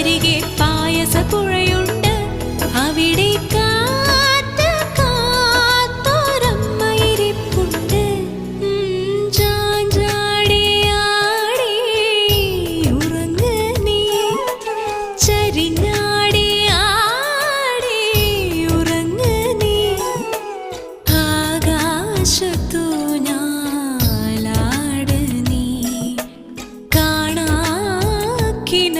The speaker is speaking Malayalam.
അരികെ പായസ പുഴയുണ്ട് അവിടെ ൂഞ്ഞാലാട നീ. കാണാക്കിന